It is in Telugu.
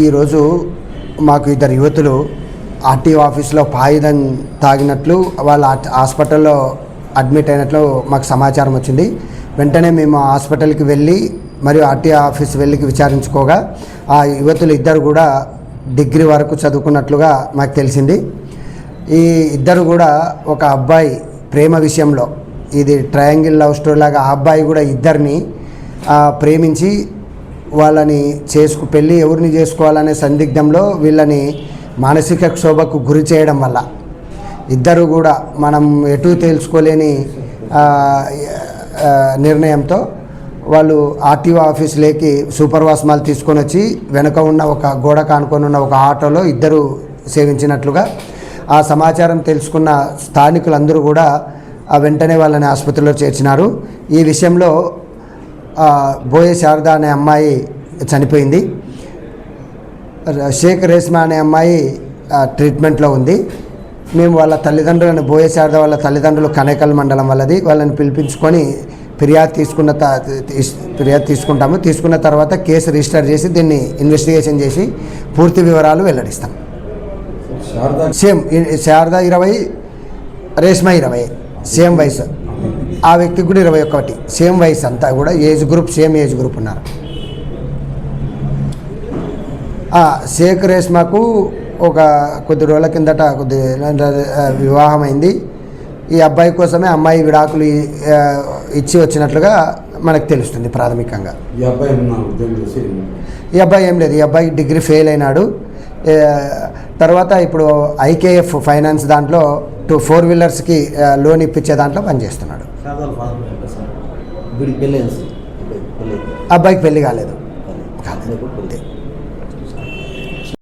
ఈరోజు మాకు ఇద్దరు యువతులు ఆర్టీఓ ఆఫీస్లో పాయుధం తాగినట్లు వాళ్ళ హాస్పిటల్లో అడ్మిట్ అయినట్లు మాకు సమాచారం వచ్చింది. వెంటనే మేము హాస్పిటల్కి వెళ్ళి మరియు ఆర్టీఓ ఆఫీస్ వెళ్ళి విచారించుకోగా ఆ యువతులు ఇద్దరు కూడా డిగ్రీ వరకు చదువుకున్నట్లుగా మాకు తెలిసింది. ఈ ఇద్దరు కూడా ఒక అబ్బాయి ప్రేమ విషయంలో ఇది ట్రయాంగిల్ లవ్ స్టోరీ లాగా ఆ అబ్బాయి కూడా ఇద్దరిని ప్రేమించి వాళ్ళని చేసుకు పెళ్ళి ఎవరిని చేసుకోవాలనే సందిగ్ధంలో వీళ్ళని మానసిక క్షోభకు గురి చేయడం వల్ల. ఇద్దరు కూడా మనం ఎటు తేల్చుకోలేని నిర్ణయంతో వాళ్ళు ఆర్టీఓ ఆఫీసులోకి సూపర్ వాస్మాలు తీసుకొని వచ్చి వెనుక ఉన్న ఒక గోడ కానుకొని ఉన్న ఒక ఆటోలో ఇద్దరు సేవించినట్లుగా ఆ సమాచారం తెలుసుకున్న స్థానికులందరూ కూడా వెంటనే వాళ్ళని ఆసుపత్రిలో చేర్చినారు. ఈ విషయంలో బోయే శారద అనే అమ్మాయి చనిపోయింది. షేక్ రేస్మా అనే అమ్మాయి ట్రీట్మెంట్లో ఉంది. మేము వాళ్ళ తల్లిదండ్రులను బోయే శారద వాళ్ళ తల్లిదండ్రులు కనేకల్ మండలం వాళ్ళది. వాళ్ళని పిలిపించుకొని ఫిర్యాదు తీసుకున్న ఫిర్యాదు తీసుకుంటాము. తీసుకున్న తర్వాత కేసు రిజిస్టర్ చేసి దీన్ని ఇన్వెస్టిగేషన్ చేసి పూర్తి వివరాలు వెల్లడిస్తాం. శారదా సేమ్ శారద ఇరవై రేష్మ ఇరవై. సేమ్ వయసు. ఆ వ్యక్తికి కూడా ఇరవై ఒకటి సేమ్ వయసు అంతా కూడా age group same age group ఉన్నారు. షేక్ రేష్మకు ఒక కొద్ది రోజుల కిందట కొద్ది వివాహం అయింది ఈ అబ్బాయి కోసమే అమ్మాయి విడాకులు ఇచ్చి వచ్చినట్లుగా మనకు తెలుస్తుంది ప్రాథమికంగా. ఈ అబ్బాయి ఏం లేదు? ఈ అబ్బాయి డిగ్రీ ఫెయిల్ అయినాడు. తర్వాత ఇప్పుడు ఐకేఎఫ్ ఫైనాన్స్ దాంట్లో టూ ఫోర్ వీలర్స్కి లోన్ ఇప్పించే దాంట్లో పనిచేస్తున్నాడు. వీడికి పెళ్ళి పెళ్ళి అబ్బాయికి పెళ్ళి కాలేదు. కాలేదు. పెళ్ళి?